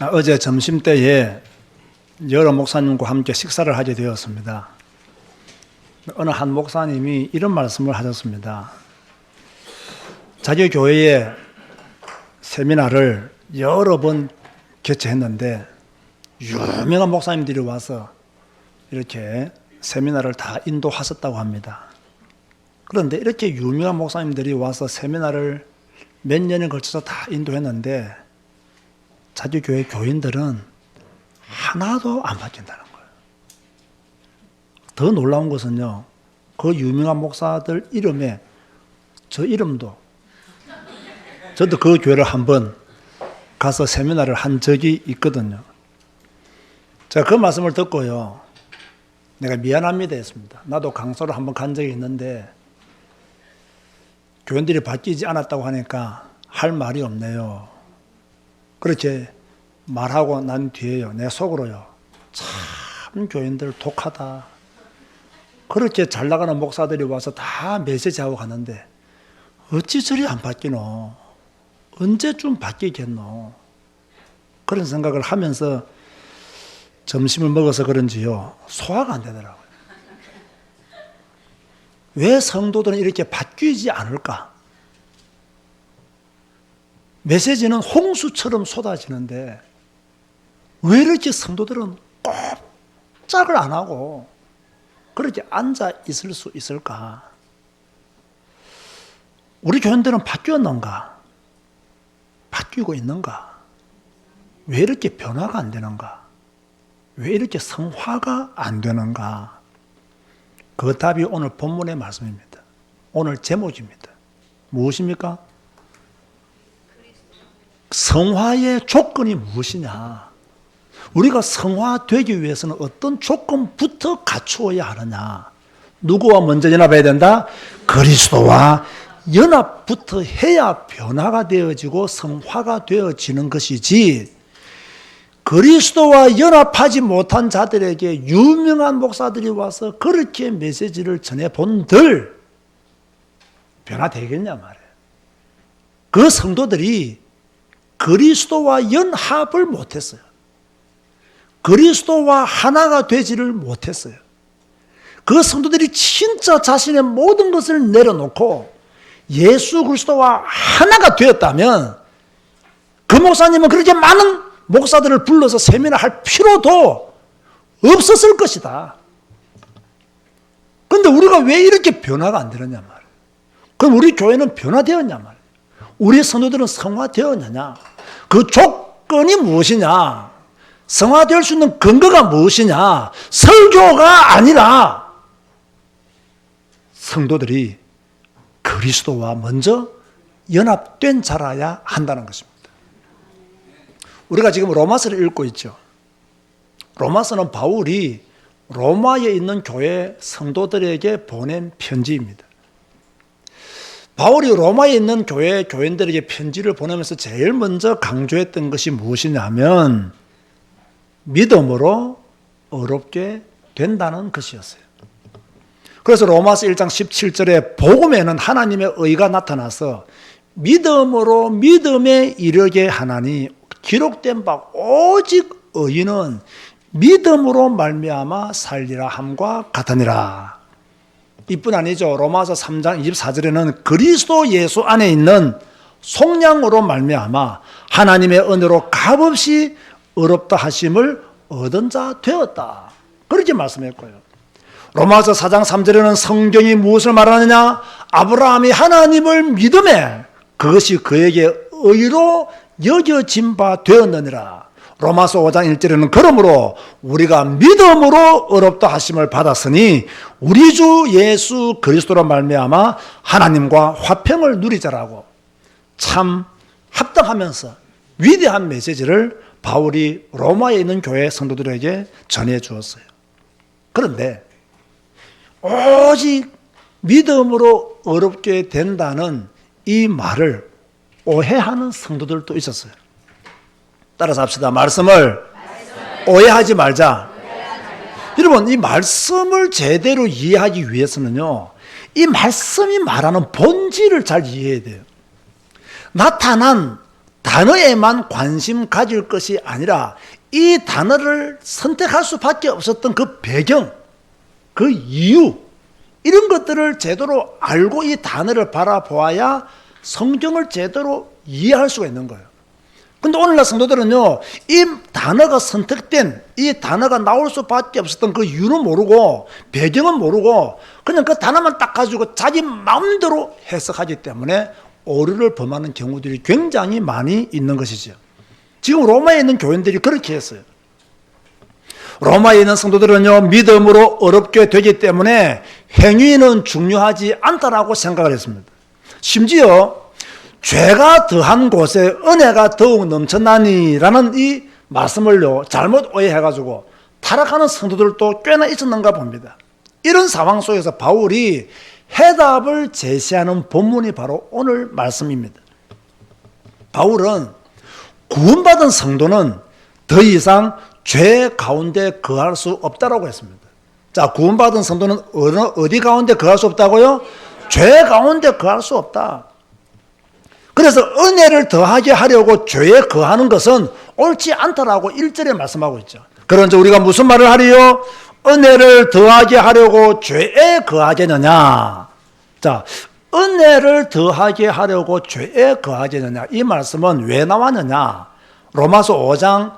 아, 어제 점심 때에 여러 목사님과 함께 식사를 하게 되었습니다. 어느 한 목사님이 이런 말씀을 하셨습니다. 자기 교회에 세미나를 여러 번 개최했는데 유명한 목사님들이 와서 이렇게 세미나를 다 인도하셨다고 합니다. 그런데 이렇게 유명한 목사님들이 와서 세미나를 몇 년에 걸쳐서 다 인도했는데 자기 교회 교인들은 하나도 안 바뀐다는 거예요. 더 놀라운 것은요, 그 유명한 목사들 이름에 저 이름도 저도 그 교회를 한번 가서 세미나를 한 적이 있거든요. 제가 그 말씀을 듣고요, 내가 미안합니다 했습니다. 나도 강서를 한번 간 적이 있는데 교인들이 바뀌지 않았다고 하니까 할 말이 없네요. 그렇게 말하고 난 뒤에요. 내 속으로요. 참 교인들 독하다. 그렇게 잘 나가는 목사들이 와서 다 메시지하고 가는데 어찌 저리 안 바뀌노? 언제쯤 바뀌겠노? 그런 생각을 하면서 점심을 먹어서 그런지요. 소화가 안 되더라고요. 왜 성도들은 이렇게 바뀌지 않을까? 메시지는 홍수처럼 쏟아지는데 왜 이렇게 성도들은 꼼짝을 안 하고 그렇게 앉아 있을 수 있을까? 우리 교인들은 바뀌었는가? 바뀌고 있는가? 왜 이렇게 변화가 안 되는가? 왜 이렇게 성화가 안 되는가? 그 답이 오늘 본문의 말씀입니다. 오늘 제목입니다. 무엇입니까? 성화의 조건이 무엇이냐? 우리가 성화되기 위해서는 어떤 조건부터 갖추어야 하느냐? 누구와 먼저 연합해야 된다? 그리스도와 연합부터 해야 변화가 되어지고 성화가 되어지는 것이지, 그리스도와 연합하지 못한 자들에게 유명한 목사들이 와서 그렇게 메시지를 전해 본들 변화되겠냐 말이에요. 그 성도들이 그리스도와 연합을 못했어요. 그리스도와 하나가 되지를 못했어요. 그 성도들이 진짜 자신의 모든 것을 내려놓고 예수 그리스도와 하나가 되었다면 그 목사님은 그렇게 많은 목사들을 불러서 세미나 할 필요도 없었을 것이다. 근데 우리가 왜 이렇게 변화가 안 되느냐 말이에요. 그럼 우리 교회는 변화되었냐 말이에요. 우리 성도들은 성화되었느냐? 그 조건이 무엇이냐? 성화될 수 있는 근거가 무엇이냐? 설교가 아니라 성도들이 그리스도와 먼저 연합된 자라야 한다는 것입니다. 우리가 지금 로마서를 읽고 있죠. 로마서는 바울이 로마에 있는 교회 성도들에게 보낸 편지입니다. 바울이 로마에 있는 교회 교인들에게 편지를 보내면서 제일 먼저 강조했던 것이 무엇이냐면 믿음으로 어렵게 된다는 것이었어요. 그래서 로마서 1장 17절에 복음에는 하나님의 의가 나타나서 믿음으로 믿음에 이르게 하나니 기록된 바 오직 의인은 믿음으로 말미암아 살리라 함과 같으니라. 이뿐 아니죠. 로마서 3장 24절에는 그리스도 예수 안에 있는 속량으로 말미암아 하나님의 은혜로 값없이 어렵다 하심을 얻은 자 되었다. 그렇게 말씀했고요. 로마서 4장 3절에는 성경이 무엇을 말하느냐? 아브라함이 하나님을 믿음에 그것이 그에게 의로 여겨진 바 되었느니라. 로마서 5장 1절에는 그러므로 우리가 믿음으로 어렵다 하심을 받았으니 우리 주 예수 그리스도로 말미암아 하나님과 화평을 누리자라고 참 합당하면서 위대한 메시지를 바울이 로마에 있는 교회 성도들에게 전해 주었어요. 그런데 오직 믿음으로 어렵게 된다는 이 말을 오해하는 성도들도 있었어요. 따라서 합시다. 말씀을 오해하지 말자. 여러분, 이 말씀을 제대로 이해하기 위해서는요, 이 말씀이 말하는 본질을 잘 이해해야 돼요. 나타난 단어에만 관심 가질 것이 아니라 이 단어를 선택할 수밖에 없었던 그 배경, 그 이유, 이런 것들을 제대로 알고 이 단어를 바라보아야 성경을 제대로 이해할 수가 있는 거예요. 근데 오늘날 성도들은요, 이 단어가 선택된, 이 단어가 나올 수밖에 없었던 그 이유는 모르고, 배경은 모르고, 그냥 그 단어만 딱 가지고 자기 마음대로 해석하기 때문에 오류를 범하는 경우들이 굉장히 많이 있는 것이죠. 지금 로마에 있는 교인들이 그렇게 했어요. 로마에 있는 성도들은요, 믿음으로 어렵게 되기 때문에 행위는 중요하지 않다라고 생각을 했습니다. 심지어 죄가 더한 곳에 은혜가 더욱 넘쳐나니라는 이 말씀을요, 잘못 오해해가지고 타락하는 성도들도 꽤나 있었는가 봅니다. 이런 상황 속에서 바울이 해답을 제시하는 본문이 바로 오늘 말씀입니다. 바울은 구원받은 성도는 더 이상 죄 가운데 거할 수 없다라고 했습니다. 자, 구원받은 성도는 어느, 어디 가운데 거할 수 없다고요? 죄 가운데 거할 수 없다. 그래서 은혜를 더하게 하려고 죄에 거하는 것은 옳지 않다라고 1절에 말씀하고 있죠. 그런데 우리가 무슨 말을 하리요? 은혜를 더하게 하려고 죄에 거하겠느냐? 자, 은혜를 더하게 하려고 죄에 거하겠느냐? 이 말씀은 왜 나왔느냐? 로마서 5장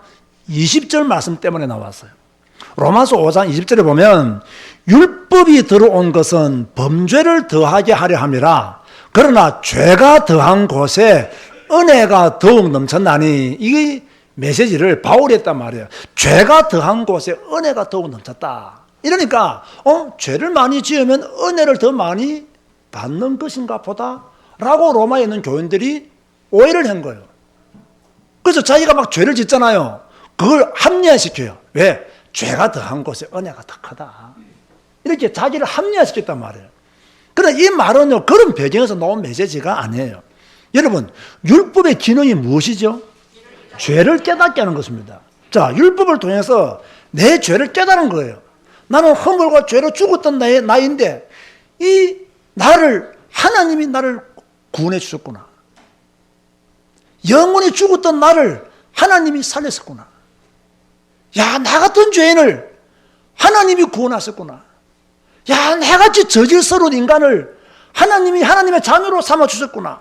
20절 말씀 때문에 나왔어요. 로마서 5장 20절에 보면 율법이 들어온 것은 범죄를 더하게 하려 함이라. 그러나 죄가 더한 곳에 은혜가 더욱 넘쳤나니 이게 메시지를 바울이 했단 말이에요. 죄가 더한 곳에 은혜가 더욱 넘쳤다. 이러니까 어 죄를 많이 지으면 은혜를 더 많이 받는 것인가 보다라고 로마에 있는 교인들이 오해를 한 거예요. 그래서 자기가 막 죄를 짓잖아요. 그걸 합리화시켜요. 왜? 죄가 더한 곳에 은혜가 더 크다. 이렇게 자기를 합리화시켰단 말이에요. 그러나 이 말은요, 그런 배경에서 나온 메시지가 아니에요. 여러분, 율법의 기능이 무엇이죠? 죄를 깨닫게 하는 것입니다. 자, 율법을 통해서 내 죄를 깨달은 거예요. 나는 허물과 죄로 죽었던 나이, 나이인데, 이 나를, 하나님이 나를 구원해 주셨구나. 영원히 죽었던 나를 하나님이 살렸었구나. 야, 나 같은 죄인을 하나님이 구원하셨구나. 야, 나같이 저질스러운 인간을 하나님이 하나님의 자녀로 삼아 주셨구나.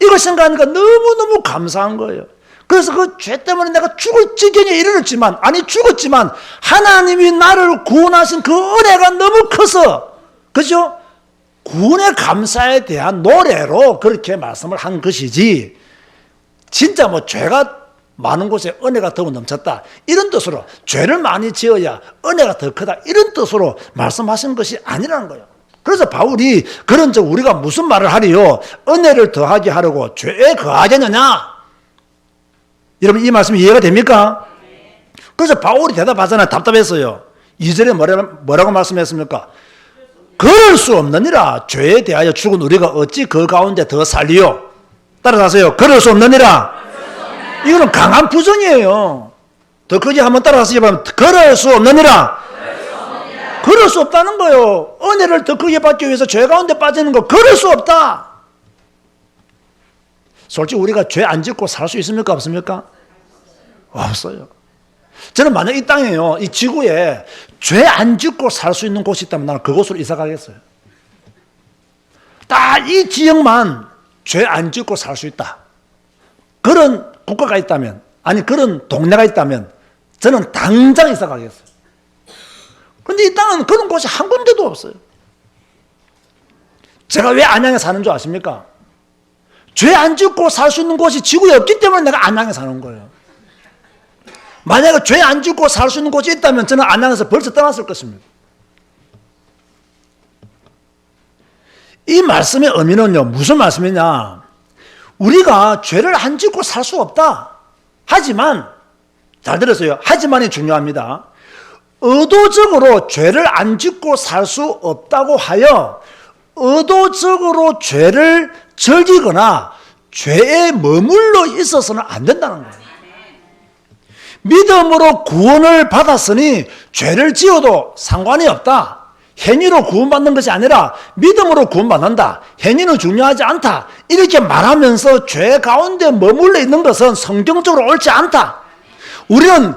이걸 생각하니까 너무너무 감사한 거예요. 그래서 그 죄 때문에 내가 죽을 지경에 이르렀지만, 아니 죽었지만, 하나님이 나를 구원하신 그 은혜가 너무 커서, 그죠? 구원의 감사에 대한 노래로 그렇게 말씀을 한 것이지, 진짜 뭐 죄가 많은 곳에 은혜가 더욱 넘쳤다. 이런 뜻으로 죄를 많이 지어야 은혜가 더 크다. 이런 뜻으로 말씀하신 것이 아니라는 거예요. 그래서 바울이 그런 저 우리가 무슨 말을 하리요? 은혜를 더하게 하려고 죄에 거하겠느냐? 여러분 이 말씀 이해가 됩니까? 그래서 바울이 대답하잖아요. 답답했어요. 2절에 뭐라고 말씀했습니까? 그럴 수 없느니라. 죄에 대하여 죽은 우리가 어찌 그 가운데 더 살리요? 따라가세요. 그럴 수 없느니라. 이거는 강한 부정이에요. 더 크게 한번 따라가서 해보면 그럴 수 없느니라. 그럴 수 없다는 거예요. 은혜를 더 크게 받기 위해서 죄 가운데 빠지는 거 그럴 수 없다. 솔직히 우리가 죄 안 짓고 살 수 있습니까? 없습니까? 없어요. 저는 만약 이 땅에요, 이 지구에 죄 안 짓고 살 수 있는 곳이 있다면 나는 그곳으로 이사 가겠어요. 딱 이 지역만 죄 안 짓고 살 수 있다. 그런 국가가 있다면, 아니 그런 동네가 있다면 저는 당장 이사 가겠어요. 근데 이 땅은 그런 곳이 한 군데도 없어요. 제가 왜 안양에 사는 줄 아십니까? 죄 안 짓고 살 수 있는 곳이 지구에 없기 때문에 내가 안양에 사는 거예요. 만약에 죄 안 짓고 살 수 있는 곳이 있다면 저는 안양에서 벌써 떠났을 것입니다. 이 말씀의 의미는요, 무슨 말씀이냐? 우리가 죄를 안 짓고 살 수 없다. 하지만, 잘 들었어요. 하지만이 중요합니다. 의도적으로 죄를 안 짓고 살 수 없다고 하여 의도적으로 죄를 즐기거나 죄에 머물러 있어서는 안 된다는 거예요. 믿음으로 구원을 받았으니 죄를 지어도 상관이 없다. 행위로 구원받는 것이 아니라 믿음으로 구원받는다. 행위는 중요하지 않다. 이렇게 말하면서 죄 가운데 머물러 있는 것은 성경적으로 옳지 않다. 우리는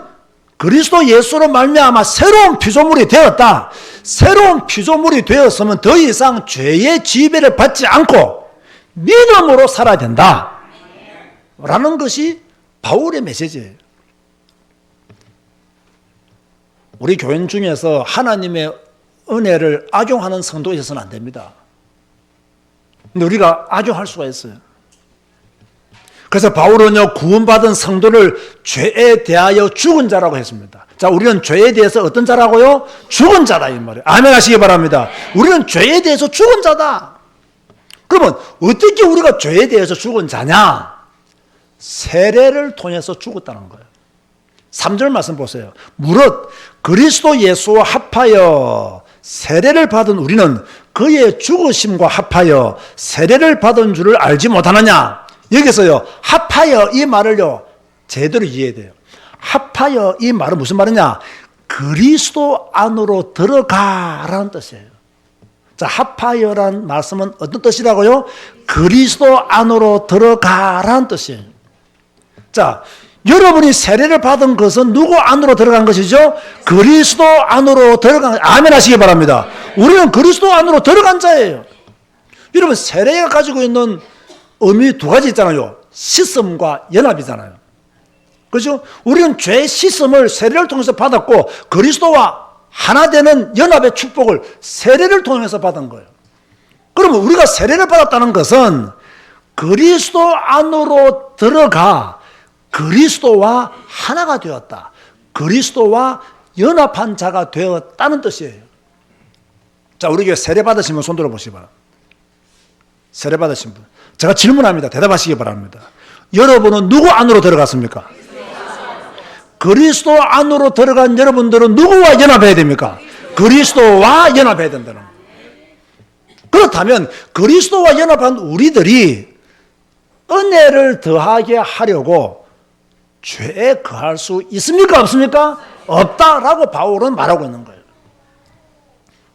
그리스도 예수로 말미암아 새로운 피조물이 되었다. 새로운 피조물이 되었으면 더 이상 죄의 지배를 받지 않고 믿음으로 살아야 된다. 라는 것이 바울의 메시지예요. 우리 교인 중에서 하나님의 은혜를 악용하는 성도가 있어서는 안 됩니다. 근데 우리가 악용할 수가 있어요. 그래서 바울은요, 구원받은 성도를 죄에 대하여 죽은 자라고 했습니다. 자, 우리는 죄에 대해서 어떤 자라고요? 죽은 자다, 이 말이에요. 아멘 하시기 바랍니다. 우리는 죄에 대해서 죽은 자다. 그러면 어떻게 우리가 죄에 대해서 죽은 자냐? 세례를 통해서 죽었다는 거예요. 3절 말씀 보세요. 무릇 그리스도 예수와 합하여 세례를 받은 우리는 그의 죽으심과 합하여 세례를 받은 줄을 알지 못하느냐? 여기서요, 합하여 이 말을요, 제대로 이해해야 돼요. 합하여 이 말은 무슨 말이냐? 그리스도 안으로 들어가라는 뜻이에요. 자, 합하여란 말씀은 어떤 뜻이라고요? 그리스도 안으로 들어가라는 뜻이에요. 자, 여러분이 세례를 받은 것은 누구 안으로 들어간 것이죠? 그리스도 안으로 들어간, 아멘 하시기 바랍니다. 우리는 그리스도 안으로 들어간 자예요. 여러분, 세례가 가지고 있는 의미 두 가지 있잖아요. 씻음과 연합이잖아요. 그죠? 우리는 죄 씻음을 세례를 통해서 받았고, 그리스도와 하나 되는 연합의 축복을 세례를 통해서 받은 거예요. 그러면 우리가 세례를 받았다는 것은 그리스도 안으로 들어가 그리스도와 하나가 되었다. 그리스도와 연합한 자가 되었다는 뜻이에요. 자, 우리 교회 세례 받으신 분 손 들어 보시기 바랍니다. 세례 받으신 분. 제가 질문합니다. 대답하시기 바랍니다. 여러분은 누구 안으로 들어갔습니까? 그리스도 안으로 들어간 여러분들은 누구와 연합해야 됩니까? 그리스도와 연합해야 된다는. 그렇다면 그리스도와 연합한 우리들이 은혜를 더하게 하려고 죄에 거할 수 있습니까? 없습니까? 없다라고 바울은 말하고 있는 거예요.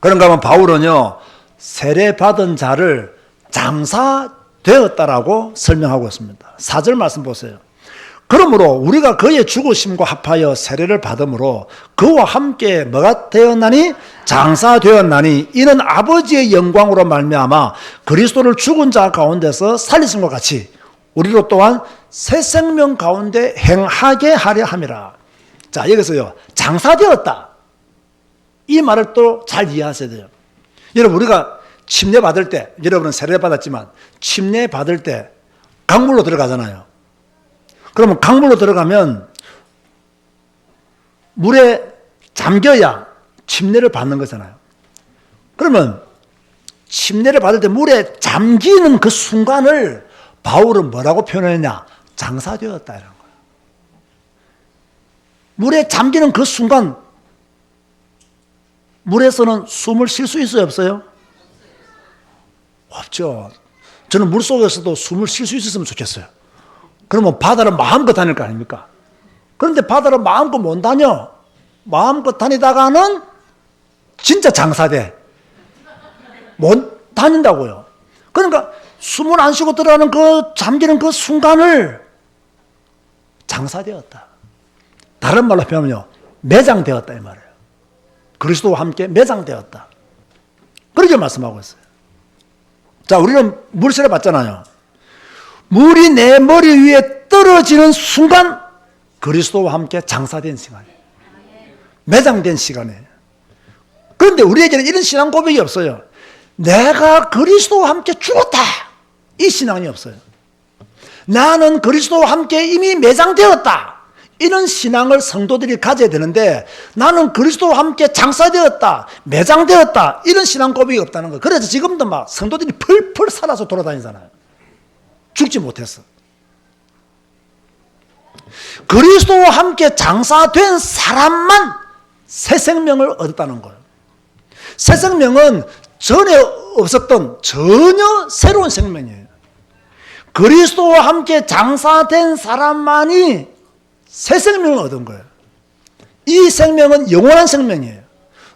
그런가 하면 바울은요, 세례받은 자를 장사되었다라고 설명하고 있습니다. 4절 말씀 보세요. 그러므로 우리가 그의 죽으심과 합하여 세례를 받음으로 그와 함께 뭐가 되었나니 장사되었나니 이는 아버지의 영광으로 말미암아 그리스도를 죽은 자 가운데서 살리심과 같이 우리로 또한 새 생명 가운데 행하게 하려 함이라. 자 여기서요 장사되었다 이 말을 또 잘 이해하셔야 돼요. 여러분 우리가 침례 받을 때 여러분은 세례 받았지만 침례 받을 때 강물로 들어가잖아요. 그러면 강물로 들어가면 물에 잠겨야 침례를 받는 거잖아요. 그러면 침례를 받을 때 물에 잠기는 그 순간을 바울은 뭐라고 표현했냐? 장사되었다 이런 거예요. 물에 잠기는 그 순간 물에서는 숨을 쉴 수 있어요, 없어요? 없죠. 저는 물 속에서도 숨을 쉴 수 있었으면 좋겠어요. 그러면 바다를 마음껏 다닐 거 아닙니까? 그런데 바다를 마음껏 못 다녀. 마음껏 다니다가는 진짜 장사돼. 못 다닌다고요. 그러니까 숨을 안 쉬고 들어가는 그 잠기는 그 순간을 장사되었다. 다른 말로 표현하면요. 매장되었다 이 말이에요. 그리스도와 함께 매장되었다. 그렇게 말씀하고 있어요. 자, 우리는 물세례 받잖아요. 물이 내 머리 위에 떨어지는 순간 그리스도와 함께 장사된 시간이에요. 매장된 시간이에요. 그런데 우리에게는 이런 신앙 고백이 없어요. 내가 그리스도와 함께 죽었다. 이 신앙이 없어요. 나는 그리스도와 함께 이미 매장되었다. 이런 신앙을 성도들이 가져야 되는데 나는 그리스도와 함께 장사되었다, 매장되었다 이런 신앙 고백이 없다는 거예요. 그래서 지금도 막 성도들이 펄펄 살아서 돌아다니잖아요. 죽지 못했어. 그리스도와 함께 장사된 사람만 새 생명을 얻었다는 거예요. 새 생명은 전에 없었던 전혀 새로운 생명이에요. 그리스도와 함께 장사된 사람만이 새 생명을 얻은 거예요. 이 생명은 영원한 생명이에요.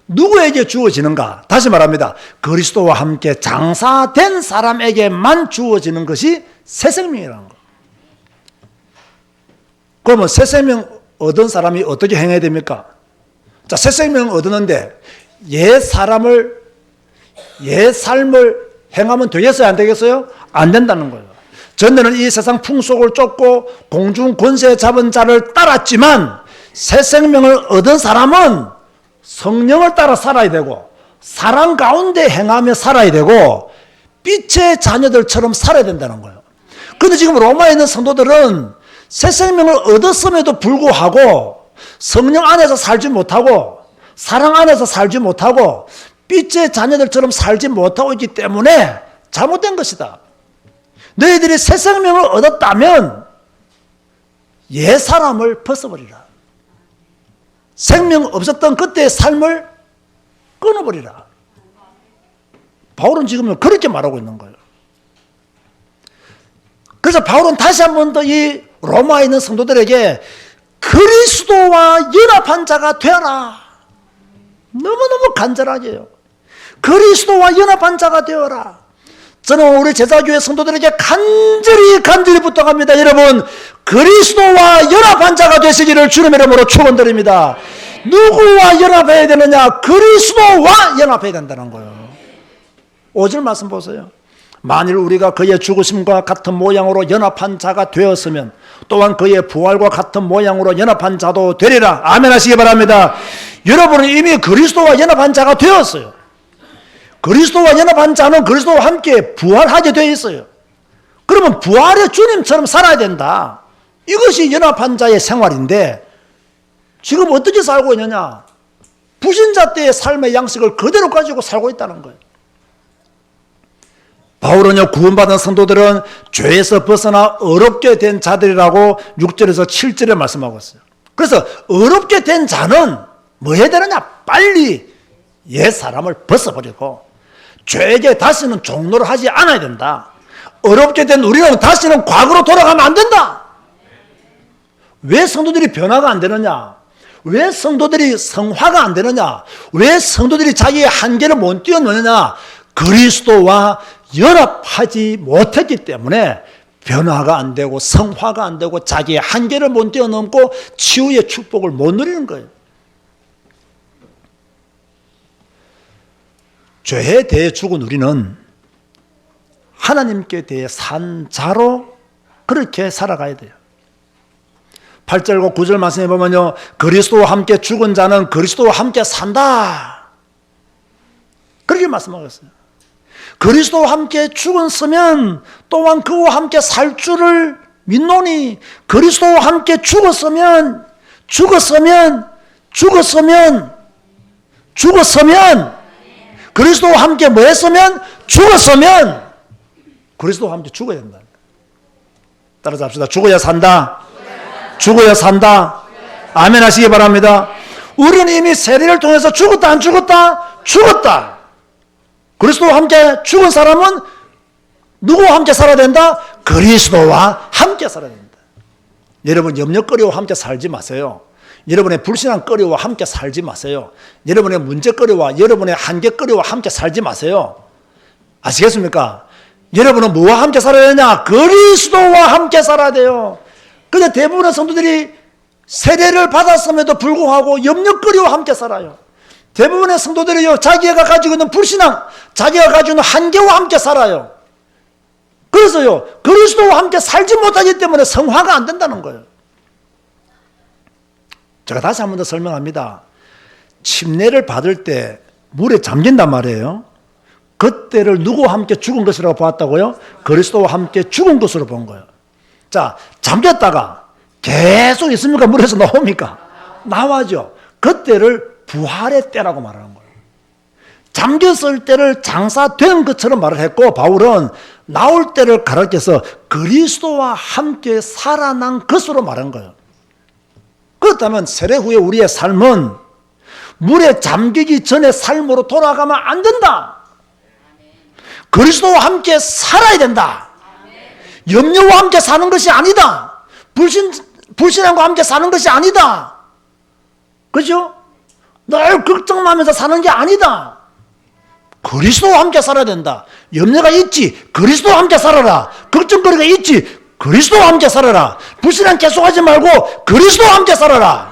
누구에게 주어지는가? 다시 말합니다. 그리스도와 함께 장사된 사람에게만 주어지는 것이 새 생명이라는 거. 그러면 새 생명 얻은 사람이 어떻게 행해야 됩니까? 자, 새 생명 얻었는데 옛 사람을 옛 삶을 행하면 되겠어요? 안 되겠어요? 안 된다는 거예요. 전에는 이 세상 풍속을 쫓고 공중 권세 잡은 자를 따랐지만 새 생명을 얻은 사람은 성령을 따라 살아야 되고 사랑 가운데 행하며 살아야 되고 빛의 자녀들처럼 살아야 된다는 거예요. 근데 지금 로마에 있는 성도들은 새 생명을 얻었음에도 불구하고 성령 안에서 살지 못하고 사랑 안에서 살지 못하고 빛의 자녀들처럼 살지 못하고 있기 때문에 잘못된 것이다. 너희들이 새 생명을 얻었다면 옛 사람을 벗어버리라. 생명 없었던 그때의 삶을 끊어버리라. 바울은 지금 그렇게 말하고 있는 거예요. 그래서 바울은 다시 한 번 더 이 로마에 있는 성도들에게 그리스도와 연합한 자가 되어라. 너무너무 간절하게요. 그리스도와 연합한 자가 되어라. 저는 우리 제자교회 성도들에게 간절히 간절히 부탁합니다. 여러분, 그리스도와 연합한 자가 되시기를 주님의 이름으로 축원드립니다. 누구와 연합해야 되느냐? 그리스도와 연합해야 된다는 거예요. 오절 말씀 보세요. 만일 우리가 그의 죽으심과 같은 모양으로 연합한 자가 되었으면 또한 그의 부활과 같은 모양으로 연합한 자도 되리라. 아멘 하시기 바랍니다. 여러분은 이미 그리스도와 연합한 자가 되었어요. 그리스도와 연합한 자는 그리스도와 함께 부활하게 되어 있어요. 그러면 부활의 주님처럼 살아야 된다. 이것이 연합한 자의 생활인데 지금 어떻게 살고 있느냐? 부신자 때의 삶의 양식을 그대로 가지고 살고 있다는 거예요. 바울은요, 구원받은 성도들은 죄에서 벗어나 어렵게 된 자들이라고 6절에서 7절에 말씀하고 있어요. 그래서 어렵게 된 자는 뭐 해야 되느냐? 빨리 옛 사람을 벗어버리고 죄에게 다시는 종로를 하지 않아야 된다. 어렵게 된 우리는 다시는 과거로 돌아가면 안 된다. 왜 성도들이 변화가 안 되느냐? 왜 성도들이 성화가 안 되느냐? 왜 성도들이 자기의 한계를 못 뛰어넘느냐? 그리스도와 연합하지 못했기 때문에 변화가 안 되고 성화가 안 되고 자기의 한계를 못 뛰어넘고 치유의 축복을 못 누리는 거예요. 죄에 대해 죽은 우리는 하나님께 대해 산 자로 그렇게 살아가야 돼요. 8절과 9절 말씀해 보면요. 그리스도와 함께 죽은 자는 그리스도와 함께 산다. 그렇게 말씀하고 있어요. 그리스도와 함께 죽었으면 또한 그와 함께 살 줄을 믿노니 그리스도와 함께 죽었으면 죽었으면 죽었으면 죽었으면 그리스도와 함께 뭐 했으면 죽었으면 그리스도와 함께 죽어야 된다. 따라서 합시다. 죽어야 산다. 죽어야 산다. 아멘 하시기 바랍니다. 우리는 이미 세례를 통해서 죽었다 안 죽었다? 죽었다. 그리스도와 함께 죽은 사람은 누구와 함께 살아야 된다? 그리스도와 함께 살아야 된다. 여러분 염려거리와 함께 살지 마세요. 여러분의 불신앙거리와 함께 살지 마세요. 여러분의 문제거리와 여러분의 한계거리와 함께 살지 마세요. 아시겠습니까? 여러분은 뭐와 함께 살아야 되냐? 그리스도와 함께 살아야 돼요. 근데 대부분의 성도들이 세례를 받았음에도 불구하고 염려거리와 함께 살아요. 대부분의 성도들이요, 자기가 가지고 있는 불신앙, 자기가 가지고 있는 한계와 함께 살아요. 그래서요, 그리스도와 함께 살지 못하기 때문에 성화가 안 된다는 거예요. 제가 다시 한 번 더 설명합니다. 침례를 받을 때 물에 잠긴단 말이에요. 그때를 누구와 함께 죽은 것이라고 보았다고요? 그리스도와 함께 죽은 것으로 본 거예요. 자, 잠겼다가 계속 있습니까? 물에서 나옵니까? 나와죠. 그때를 부활의 때라고 말하는 거예요. 잠겼을 때를 장사된 것처럼 말을 했고 바울은 나올 때를 가르쳐서 그리스도와 함께 살아난 것으로 말한 거예요. 그렇다면 세례 후에 우리의 삶은 물에 잠기기 전에 삶으로 돌아가면 안 된다. 그리스도와 함께 살아야 된다. 염려와 함께 사는 것이 아니다. 불신, 불신앙과 함께 사는 것이 아니다. 그죠? 늘 걱정하면서 사는 게 아니다. 그리스도와 함께 살아야 된다. 염려가 있지. 그리스도와 함께 살아라. 걱정거리가 있지. 그리스도와 함께 살아라. 불신앙 계속하지 말고 그리스도와 함께 살아라.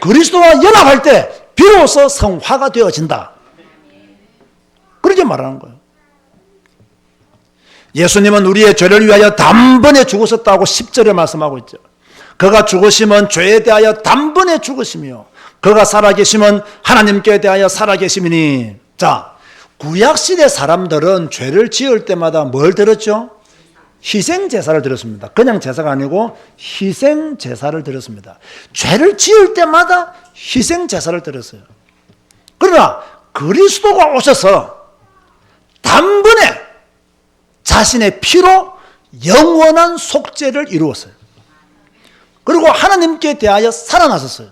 그리스도와 연합할 때 비로소 성화가 되어진다. 그렇게 말하는 거예요. 예수님은 우리의 죄를 위하여 단번에 죽으셨다고 10절에 말씀하고 있죠. 그가 죽으시면 죄에 대하여 단번에 죽으시며 그가 살아계시면 하나님께 대하여 살아계심이니 자 구약시대 사람들은 죄를 지을 때마다 뭘 들었죠? 희생 제사를 드렸습니다. 그냥 제사가 아니고 희생 제사를 드렸습니다. 죄를 지을 때마다 희생 제사를 드렸어요. 그러나 그리스도가 오셔서 단번에 자신의 피로 영원한 속죄를 이루었어요. 그리고 하나님께 대하여 살아나셨어요.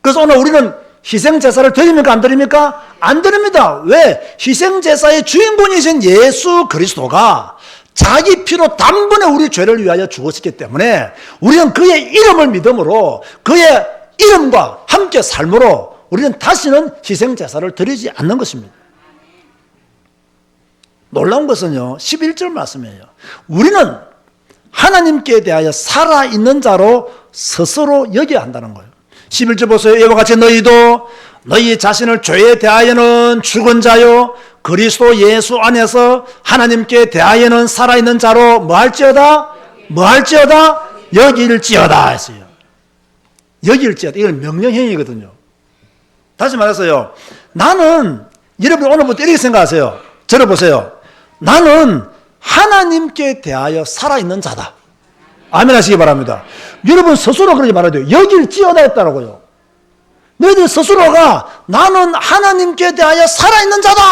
그래서 오늘 우리는 희생 제사를 드립니까 안 드립니까? 안 드립니다. 왜? 희생 제사의 주인공이신 예수 그리스도가 자기 피로 단번에 우리 죄를 위하여 죽었기 때문에 우리는 그의 이름을 믿음으로 그의 이름과 함께 삶으로 우리는 다시는 희생 제사를 드리지 않는 것입니다. 놀라운 것은요, 11절 말씀이에요. 우리는 하나님께 대하여 살아있는 자로 스스로 여겨야 한다는 거예요. 11절 보세요. 이와 같이 너희도 너희 자신을 죄에 대하여는 죽은 자요, 그리스도 예수 안에서 하나님께 대하여는 살아있는 자로 뭐 할지어다? 뭐 할지어다? 여길지어다 했어요. 여길지어다. 이건 명령형이거든요. 다시 말해서요. 나는, 여러분 오늘부터 이렇게 생각하세요. 저를 보세요. 나는 하나님께 대하여 살아있는 자다. 아멘 하시기 바랍니다. 여러분 스스로 그러지 말아야 돼요. 여길 찌어다 했다라고요. 너희들 스스로가 나는 하나님께 대하여 살아있는 자다.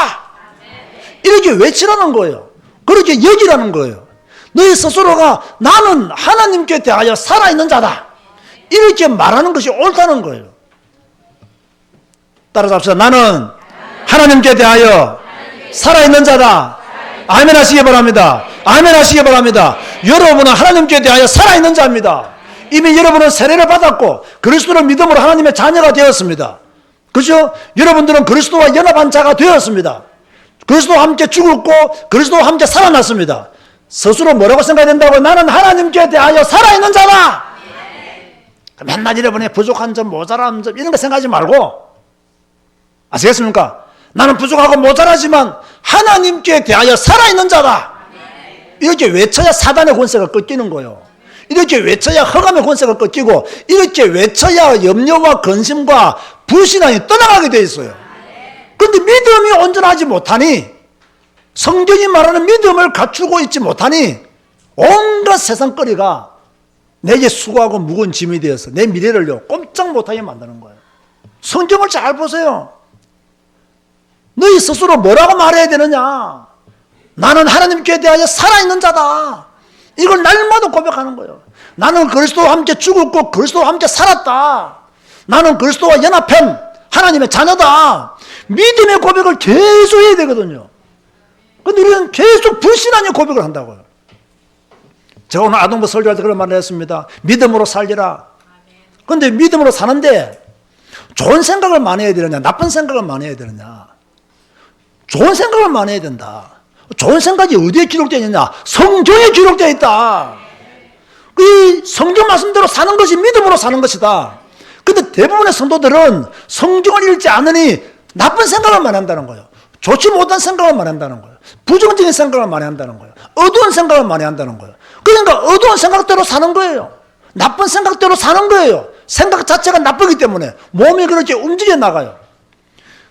이렇게 외치라는 거예요. 그렇게 여기라는 거예요. 너희 스스로가 나는 하나님께 대하여 살아있는 자다. 이렇게 말하는 것이 옳다는 거예요. 따라서 합시다. 나는 하나님께 대하여 살아있는 자다. 아멘 하시기 바랍니다. 아멘 하시기 바랍니다. 여러분은 하나님께 대하여 살아있는 자입니다. 이미 여러분은 세례를 받았고 그리스도를 믿음으로 하나님의 자녀가 되었습니다. 그죠? 여러분들은 그리스도와 연합한 자가 되었습니다. 그리스도와 함께 죽었고 그리스도와 함께 살아났습니다. 스스로 뭐라고 생각된다고 나는 하나님께 대하여 살아있는 자다. 맨날 여러분의 부족한 점, 모자란 점 이런 거 생각하지 말고 아시겠습니까? 나는 부족하고 모자라지만 하나님께 대하여 살아있는 자다. 이렇게 외쳐야 사단의 권세가 꺾이는 거예요. 이렇게 외쳐야 허감의 권세가 꺾이고 이렇게 외쳐야 염려와 근심과 불신앙이 떠나가게 돼 있어요. 그런데 믿음이 온전하지 못하니 성경이 말하는 믿음을 갖추고 있지 못하니 온갖 세상거리가 내게 수고하고 무거운 짐이 되어서 내 미래를요 꼼짝 못하게 만드는 거예요. 성경을 잘 보세요. 너희 스스로 뭐라고 말해야 되느냐? 나는 하나님께 대하여 살아있는 자다. 이걸 날마다 고백하는 거예요. 나는 그리스도와 함께 죽었고 그리스도와 함께 살았다. 나는 그리스도와 연합한 하나님의 자녀다. 믿음의 고백을 계속 해야 되거든요. 근데 우리는 계속 불신하는 고백을 한다고요. 제가 오늘 아동부 설교할 때 그런 말을 했습니다. 믿음으로 살리라. 근데 믿음으로 사는데 좋은 생각을 많이 해야 되느냐, 나쁜 생각을 많이 해야 되느냐. 좋은 생각을 많이 해야 된다. 좋은 생각이 어디에 기록되어 있느냐? 성경에 기록되어 있다. 이 성경 말씀대로 사는 것이 믿음으로 사는 것이다. 근데 대부분의 성도들은 성경을 읽지 않으니 나쁜 생각을 많이 한다는 거예요. 좋지 못한 생각을 많이 한다는 거예요. 부정적인 생각을 많이 한다는 거예요. 어두운 생각을 많이 한다는 거예요. 그러니까 어두운 생각대로 사는 거예요. 나쁜 생각대로 사는 거예요. 생각 자체가 나쁘기 때문에 몸이 그렇게 움직여 나가요.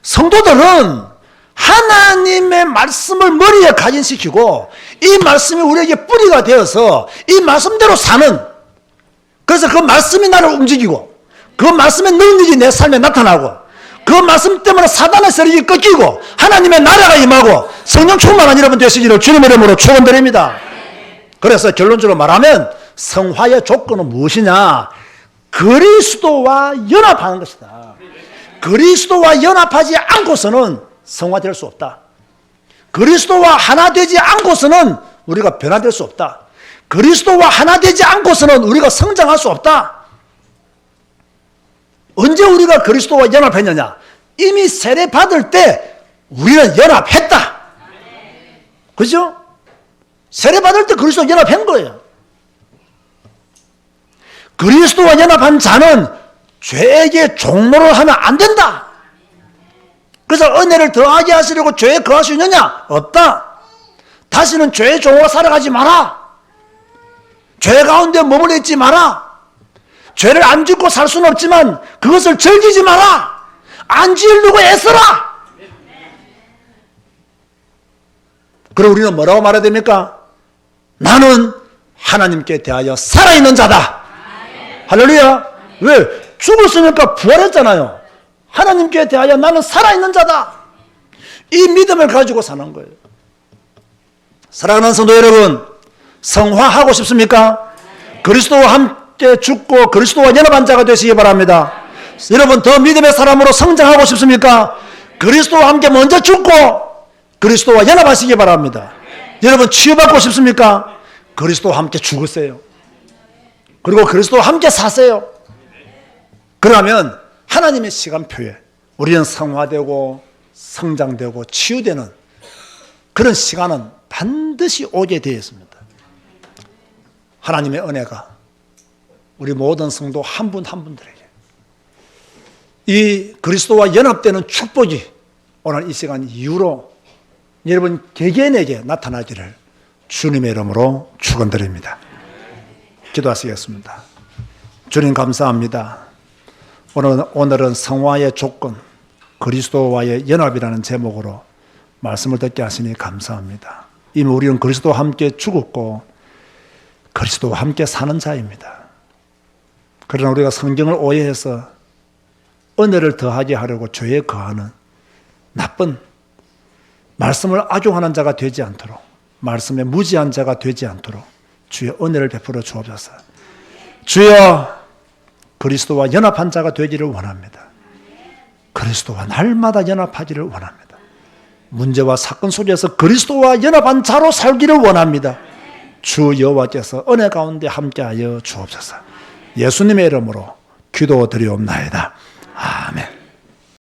성도들은 하나님의 말씀을 머리에 각인시키고 이 말씀이 우리에게 뿌리가 되어서 이 말씀대로 사는 그래서 그 말씀이 나를 움직이고 그 말씀의 능력이 내 삶에 나타나고 그 말씀 때문에 사단의 세력이 꺾이고 하나님의 나라가 임하고 성령 충만한 여러분 되시기를 주님 이름으로 축원드립니다. 그래서 결론적으로 말하면 성화의 조건은 무엇이냐? 그리스도와 연합하는 것이다. 그리스도와 연합하지 않고서는 성화될 수 없다. 그리스도와 하나 되지 않고서는 우리가 변화될 수 없다. 그리스도와 하나 되지 않고서는 우리가 성장할 수 없다. 언제 우리가 그리스도와 연합했느냐? 이미 세례 받을 때 우리는 연합했다. 그죠? 세례 받을 때 그리스도 연합한 거예요. 그리스도와 연합한 자는 죄에게 종로를 하면 안 된다. 그래서 은혜를 더하게 하시려고 죄에 거할 수 있느냐? 없다. 다시는 죄의 종으로 살아가지 마라. 죄 가운데 머물러 있지 마라. 죄를 안 짓고 살 수는 없지만 그것을 즐기지 마라. 안 지으려고 애써라. 그럼 우리는 뭐라고 말해야 됩니까? 나는 하나님께 대하여 살아있는 자다. 할렐루야. 왜? 죽었으니까 부활했잖아요. 하나님께 대하여 나는 살아있는 자다. 이 믿음을 가지고 사는 거예요. 사랑하는 성도 여러분, 성화하고 싶습니까? 그리스도와 함께 죽고 그리스도와 연합한 자가 되시기 바랍니다. 여러분 더 믿음의 사람으로 성장하고 싶습니까? 그리스도와 함께 먼저 죽고 그리스도와 연합하시기 바랍니다. 여러분 치유받고 싶습니까? 그리스도와 함께 죽으세요. 그리고 그리스도와 함께 사세요. 그러면 하나님의 시간표에 우리는 성화되고 성장되고 치유되는 그런 시간은 반드시 오게 되어 있습니다. 하나님의 은혜가 우리 모든 성도 한 분 한 분들에게 이 그리스도와 연합되는 축복이 오늘 이 시간 이후로 여러분 개개인에게 나타나기를 주님의 이름으로 축원드립니다. 기도하시겠습니다. 주님 감사합니다. 오늘, 오늘은 성화의 조건, 그리스도와의 연합이라는 제목으로 말씀을 듣게 하시니 감사합니다. 이미 우리는 그리스도와 함께 죽었고 그리스도와 함께 사는 자입니다. 그러나 우리가 성경을 오해해서 은혜를 더하게 하려고 죄에 거하는 나쁜 말씀을 악용하는 자가 되지 않도록 말씀에 무지한 자가 되지 않도록 주의 은혜를 베풀어 주옵소서. 주여 그리스도와 연합한 자가 되기를 원합니다. 그리스도와 날마다 연합하기를 원합니다. 문제와 사건 속에서 그리스도와 연합한 자로 살기를 원합니다. 주 여호와께서 은혜 가운데 함께하여 주옵소서. 예수님의 이름으로 기도드리옵나이다. 아멘.